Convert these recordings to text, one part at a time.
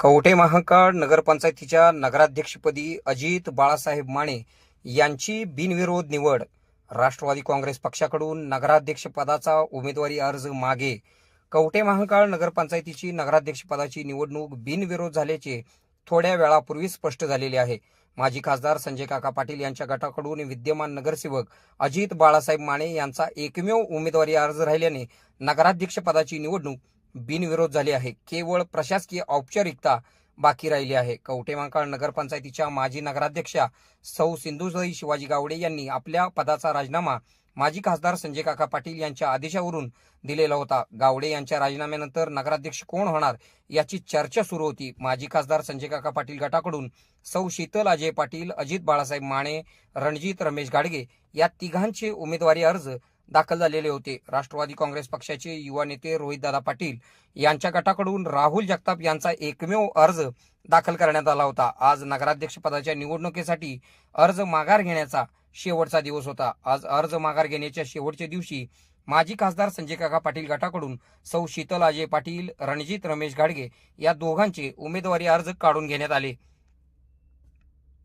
कवठे महाकाळ नगरपंचायतीच्या नगराध्यक्षपदी अजित बाळासाहेब माने यांची बिनविरोध निवड. राष्ट्रवादी काँग्रेस पक्षाकडून नगराध्यक्षपदाचा उमेदवारी अर्ज मागे. कवठे महाकाळ नगरपंचायतीची नगराध्यक्षपदाची निवडणूक बिनविरोध झाल्याचे थोड्या वेळापूर्वी स्पष्ट झालेले आहे. माजी खासदार संजय काका पाटील यांच्या गटाकडून विद्यमान नगरसेवक अजित बाळासाहेब माने यांचा एकमेव उमेदवारी अर्ज राहिल्याने नगराध्यक्षपदाची निवडणूक बिनविरोध झाली आहे. केवळ प्रशासकीय औपचारिकता बाकी राहिली आहे. कवठेमांकाळ नगरपंचायतीच्या माजी नगराध्यक्षा सौ सिंधुजई शिवाजी गावडे यांनी आपल्या पदाचा राजीनामा माजी खासदार संजय काका पाटील यांच्या आदेशावरून दिलेला होता. गावडे यांच्या राजीनाम्यानंतर नगराध्यक्ष कोण होणार याची चर्चा सुरू होती. माजी खासदार संजय काका पाटील गटाकडून सौ शीतल अजय पाटील अजित बाळासाहेब माने रणजित रमेश गाडगे या तिघांचे उमेदवारी अर्ज दाखल झालेले होते. राष्ट्रवादी काँग्रेस पक्षाचे युवा नेते रोहितदादा पाटील यांच्या गटाकडून राहुल जगताप यांचा एकमेव अर्ज दाखल करण्यात आला होता. आज नगराध्यक्षपदाच्या निवडणुकीसाठी अर्ज माघार घेण्याचा शेवटचा दिवस होता. आज अर्ज माघार घेण्याच्या शेवटच्या दिवशी माजी खासदार संजय काका पाटील गटाकडून सौ शीतल अजय पाटील रणजित रमेश घाडगे या दोघांचे उमेदवारी अर्ज काढून घेण्यात आले.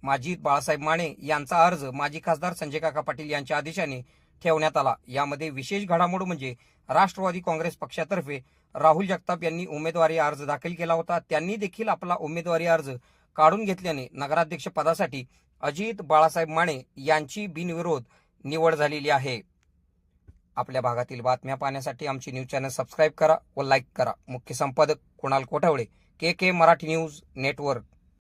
माजी बाळासाहेब माने यांचा अर्ज माजी खासदार संजय काका पाटील यांच्या आदेशाने ठेवण्यात आला. यामध्ये विशेष घडामोड म्हणजे राष्ट्रवादी काँग्रेस पक्षातर्फे राहुल जगताप यांनी उमेदवारी अर्ज दाखल केला होता. त्यांनी देखील आपला उमेदवारी अर्ज काढून घेतल्याने नगराध्यक्ष पदासाठी अजित बाळासाहेब माने यांची बिनविरोध निवड झालेली आहे. आपल्या भागातील बातम्या पाहण्यासाठी आमची न्यूज चॅनल सबस्क्राईब करा व लाईक करा. मुख्य संपादक Kunal Kothavale K K Marathi news network.